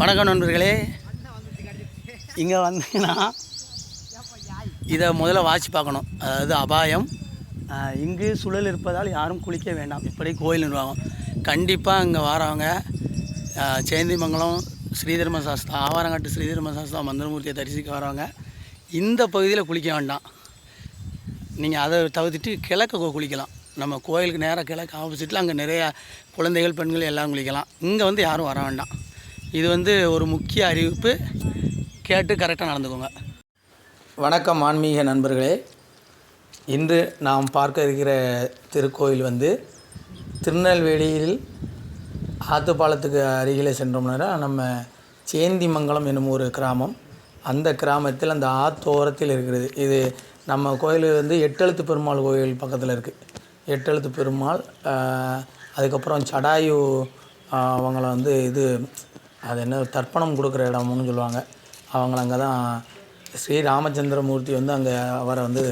வணக்கம் நண்பர்களே. இங்கே வந்தீங்கன்னா இதை முதல்ல வாசி பார்க்கணும். அதாவது அபாயம். இங்கு சுழல் இருப்பதால் யாரும் குளிக்க வேண்டாம். இப்படி கோயில் நிர்வாகம். கண்டிப்பாக இங்கே வரவங்க சேந்திமங்கலம் ஸ்ரீதர்ம சாஸ்தா ஆவாரங்காட்டு ஸ்ரீதர்ம சாஸ்தா மந்திரமூர்த்தியை தரிசிக்க வரவங்க இந்த பகுதியில் குளிக்க வேண்டாம். நீங்கள் அதை தவிர்த்துட்டு கிழக்க குளிக்கலாம். நம்ம கோயிலுக்கு நேராக கிழக்கு ஆப்போசிட்டில் அங்கே நிறையா குழந்தைகள் பெண்கள் எல்லாம் குளிக்கலாம். இங்கே வந்து யாரும் வர வேண்டாம். இது வந்து ஒரு முக்கிய அறிவிப்பு. கேட்டு கரெக்டாக நடந்துக்கோங்க. வணக்கம் ஆன்மீக நண்பர்களே. இன்று நாம் பார்க்க இருக்கிற திருக்கோயில் வந்து திருநெல்வேலியில் ஆத்துப்பாலத்துக்கு அருகிலே சென்றோம்னா நம்ம சேந்திமங்கலம் என்னும் ஒரு கிராமம். அந்த கிராமத்தில் அந்த ஆத்தோரத்தில் இருக்கிறது. இது நம்ம கோயில் வந்து எட்டெழுத்து பெருமாள் கோயில் பக்கத்தில் இருக்குது எட்டெழுத்து பெருமாள் அதுக்கப்புறம் சடாயு அவங்கள வந்து இது அது என்ன தர்ப்பணம் கொடுக்குற இடம்னு சொல்லுவாங்க. அவங்கள அங்கே தான் ஸ்ரீ ராமச்சந்திரமூர்த்தி வந்து அங்கே அவரை வந்து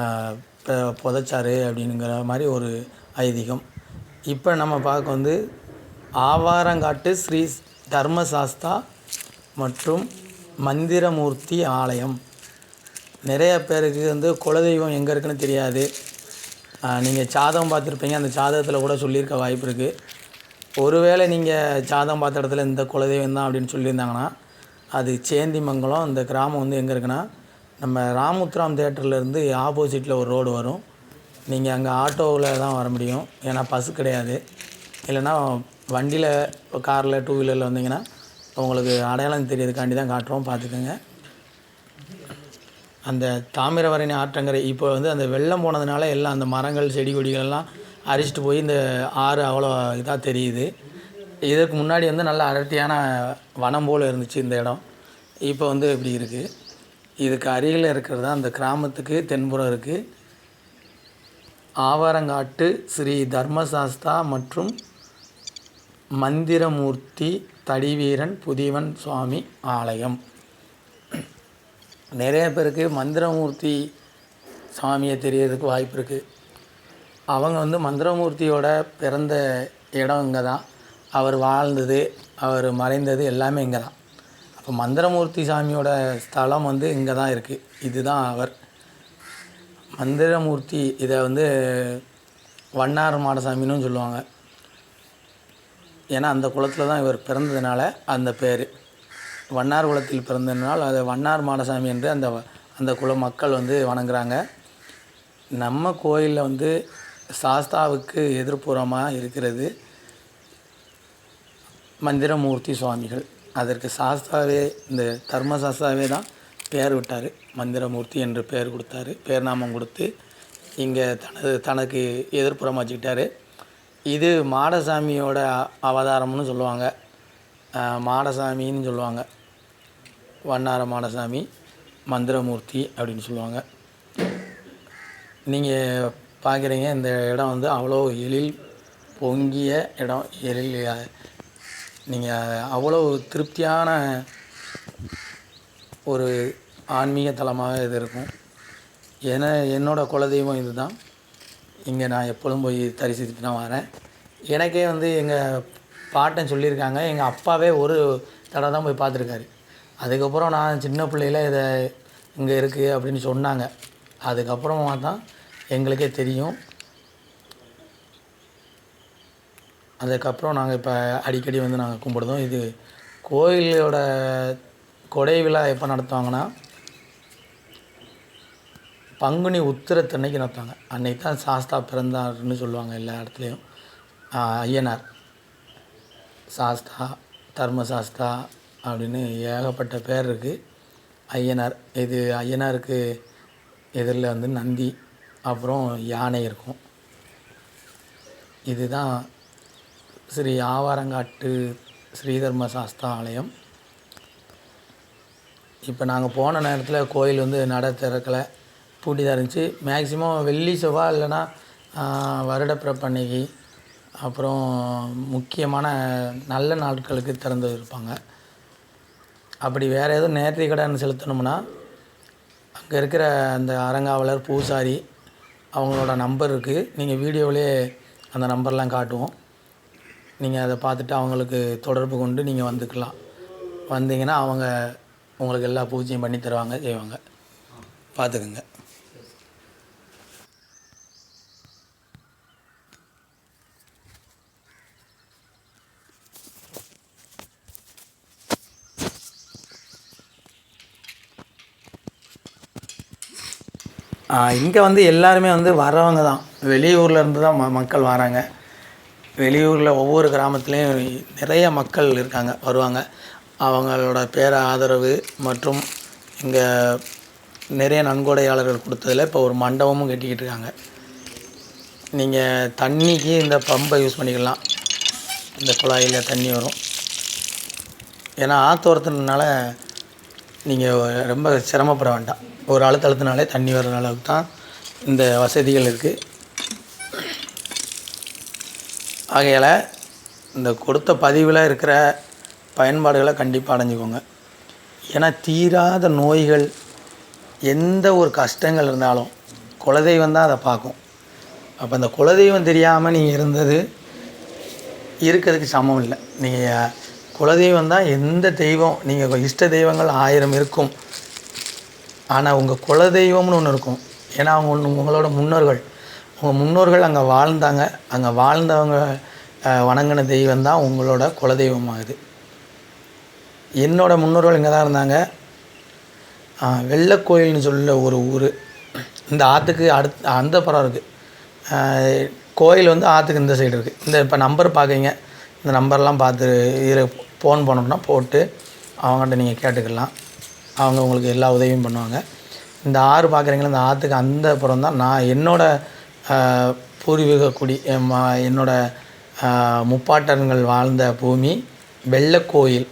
ஆஹ், புதைச்சாரு அப்படிங்கிற மாதிரி ஒரு ஐதீகம். இப்போ நம்ம பார்க்க வந்து ஆவாரங்காட்டு ஸ்ரீ தர்மசாஸ்தா மற்றும் மந்திரமூர்த்தி ஆலயம். நிறைய பேருக்கு வந்து குலதெய்வம் எங்கே இருக்குன்னு தெரியாது. நீங்கள் சாதகம் பார்த்துருப்பீங்க அந்த சாதகத்தில் கூட சொல்லியிருக்க வாய்ப்பு இருக்குது ஒருவேளை நீங்கள் ஜாதகம் பார்த்த இடத்துல இந்த குலதெய்வம் தான் அப்படின்னு சொல்லியிருந்தாங்கன்னா அது சேந்திமங்கலம் இந்த கிராமம் வந்து எங்கே இருக்குன்னா நம்ம ராமுத்ராம் தேட்டர்லேருந்து ஆப்போசிட்டில் ஒரு ரோடு வரும். நீங்கள் அங்கே ஆட்டோவில் தான் வர முடியும். ஏன்னா பஸ் கிடையாது. இல்லைன்னா வண்டியில் காரில் டூ வீலரில் வந்தீங்கன்னா உங்களுக்கு அடையாளம் தெரியறதுக்காண்டி தான் காட்டுறோம். பார்த்துக்கோங்க. அந்த தாமிரவரணி ஆற்றங்கரை இப்போ வந்து அந்த வெள்ளம் போனதுனால எல்லாம் அந்த மரங்கள் செடி கொடிகள் எல்லாம் அரிச்சிட்டு போய் இந்த ஆறு அவ்வளோ இதாக தெரியுது. இதற்கு முன்னாடி வந்து நல்ல அடர்த்தியான வனம் போல் இருந்துச்சு இந்த இடம். இப்போ வந்து இப்படி இருக்குது இதுக்கு அருகில் இருக்கிறது தான் அந்த கிராமத்துக்கு தென்புறம் இருக்குது ஆவாரங்காட்டு ஸ்ரீ தர்மசாஸ்தா மற்றும் மந்திரமூர்த்தி தடிவீரன் புதிவன் சுவாமி ஆலயம். நிறைய பேருக்கு மந்திரமூர்த்தி சாமியை தெரியறதுக்கு வாய்ப்பு இருக்குது அவங்க வந்து மந்திரமூர்த்தியோட பிறந்த இடம் இங்கே தான் அவர் வாழ்ந்தது அவர் மறைந்தது எல்லாமே இங்கே தான் அப்போ மந்திரமூர்த்தி சாமியோட ஸ்தலம் வந்து இங்கே தான் இருக்குது இதுதான் அவர். மந்திரமூர்த்தி இதை வந்து வண்ணார் மாடசாமின்னு சொல்லுவாங்க. ஏன்னா அந்த குளத்தில் தான் இவர் பிறந்ததுனால அந்த பேர். வண்ணார் குளத்தில் பிறந்ததுனால் அதை வண்ணார் மாடசாமி என்று அந்த அந்த குல மக்கள் வந்து வணங்குறாங்க. நம்ம கோயிலில் வந்து சாஸ்தாவுக்கு எதிர்ப்புறமாக இருக்கிறது மந்திரமூர்த்தி சுவாமிகள். அதற்கு சாஸ்தாவே இந்த தர்மசாஸ்தாவே தான் பேர் விட்டார். மந்திரமூர்த்தி என்று பெயர் கொடுத்தாரு. பேர் நாமம் கொடுத்து இங்கே தனது தனக்கு எதிர்ப்புறம் வச்சுக்கிட்டாரு. இது மாடசாமியோட அவதாரம்னு சொல்லுவாங்க. மாடசாமின்னு சொல்லுவாங்க. வண்ணார மாடசாமி மந்திரமூர்த்தி அப்படின்னு சொல்லுவாங்க. நீங்கள் பார்க்குறீங்க இந்த இடம் வந்து அவ்வளோ எழில் பொங்கிய இடம். எழில் நீங்கள் அவ்வளோ திருப்தியான ஒரு ஆன்மீக தலமாக இது இருக்கும். ஏன்னா என்னோடய குலதெய்வம் இதுதான். இங்கே நான் எப்பொழுதும் போய் தரிசித்துட்டு தான் வரேன். எனக்கே வந்து எங்கள் பாட்டன் சொல்லியிருக்காங்க. எங்கள் அப்பாவே ஒரு தடவை தான் போய் பார்த்துருக்காரு. அதுக்கப்புறம் நான் சின்ன பிள்ளையில இதை இங்கே இருக்குது அப்படின்னு சொன்னாங்க. அதுக்கப்புறமா தான் எங்களுக்கே தெரியும். அதுக்கப்புறம் நாங்கள் இப்போ அடிக்கடி வந்து நாங்கள் கும்பிடுதோம் இது கோயிலோட கொடை விழா எப்போ நடத்துவாங்கன்னா பங்குனி உத்திரத்தன்னைக்கு நடத்துவாங்க. அன்னைக்கு தான் சாஸ்தா பிறந்தார்னு சொல்லுவாங்க எல்லா இடத்துலையும். ஐயனார். சாஸ்தா தர்மசாஸ்தா அப்படின்னு ஏகப்பட்ட பேர் இருக்குது ஐயனார் இது ஐயனாருக்கு எதிரில் வந்து நந்தி. அப்புறம் யானை இருக்கும். இதுதான் ஸ்ரீ ஆவாரங்காட்டு ஸ்ரீதர்ம சாஸ்தா ஆலயம் இப்போ நாங்கள் போன நேரத்தில் கோயில் வந்து நட திறக்கலை. பூட்டி தான் இருந்துச்சு. மேக்ஸிமம் வெள்ளி செவ்வாய் இல்லைன்னா ஆஹ், அப்புறம் முக்கியமான நல்ல நாட்களுக்கு திறந்து இருப்பாங்க. அப்படி வேறு எதுவும் நேர்த்தி கடன் செலுத்தணும்னா அங்கே இருக்கிற அந்த அரங்காவலர் பூசாரி அவங்களோட நம்பர் இருக்குது நீங்கள் வீடியோவிலே அந்த நம்பர்லாம் காட்டுவோம். நீங்கள் அதை பார்த்துட்டு அவங்களுக்கு தொடர்பு கொண்டு நீங்கள் வந்துக்கலாம். வந்தீங்கன்னா அவங்க உங்களுக்கு எல்லா பூஜையும் பண்ணி தருவாங்க செய்வாங்க. பார்த்துக்குங்க. இங்கே வந்து எல்லாருமே வந்து வரவங்க தான். வெளியூரில் இருந்து தான் ம மக்கள் வராங்க. வெளியூரில் ஒவ்வொரு கிராமத்துலேயும் நிறைய மக்கள் இருக்காங்க வருவாங்க. அவங்களோட பேர ஆதரவு மற்றும் இங்கே நிறைய நன்கொடையாளர்கள் கொடுத்ததில் இப்போ ஒரு மண்டபமும் கட்டிக்கிட்டு இருக்காங்க. நீங்கள் தண்ணிக்கு இந்த பம்பை யூஸ் பண்ணிக்கலாம். இந்த குழாயில் தண்ணி வரும். ஏன்னா ஆத்தோரத்துனால நீங்கள் ரொம்ப சிரமப்பட வேண்டாம். ஒரு அழுத்த அழுத்தினாலே தண்ணி வர்ற அளவுக்கு தான் இந்த வசதிகள் இருக்குது ஆகையால் இந்த கொடுத்த பதிவில் இருக்கிற பயன்பாடுகளை கண்டிப்பாக அடைஞ்சிக்கோங்க. ஏன்னா தீராத நோய்கள் எந்த ஒரு கஷ்டங்கள் இருந்தாலும் குலதெய்வம் தான் அதை பார்க்கும். அப்போ அந்த குலதெய்வம் தெரியாமல் நீங்கள் இருந்தது இருக்கிறதுக்கு சமம் இல்லை. நீங்கள் குலதெய்வம் தான் எந்த தெய்வம் நீங்கள் இஷ்ட தெய்வங்கள் ஆயிரம் இருக்கும் ஆனால் உங்கள் குலதெய்வம்னு ஒன்று இருக்கும். ஏன்னா அவங்க ஒன்று உங்களோட முன்னோர்கள். உங்கள் முன்னோர்கள் அங்கே வாழ்ந்தாங்க. அங்கே வாழ்ந்தவங்க வணங்கின தெய்வம் தான் உங்களோட குலதெய்வமாகுது. என்னோட முன்னோர்கள் இங்கே தான் இருந்தாங்க. வெள்ளக்கோயில்னு சொல்ல ஒரு ஊர். இந்த ஆற்றுக்கு அடுத் அந்த புறம் இருக்குது கோயில் வந்து ஆற்றுக்கு இந்த சைடு இருக்குது இந்த இப்போ நம்பர் பார்க்குறீங்க இந்த நம்பர்லாம் பார்த்து இதில் ஃபோன் பண்ணணும்னா போட்டு அவங்கள்ட்ட நீங்கள் கேட்டுக்கலாம். அவங்க உங்களுக்கு எல்லா உதவியும் பண்ணுவாங்க. இந்த ஆறு பார்க்குறீங்களா இந்த ஆற்றுக்கு அந்த புறம் தான் நான் என்னோடய பூர்வீக குடி என் மா- முப்பாட்டன்கள் வாழ்ந்த பூமி வெள்ளக்கோயில்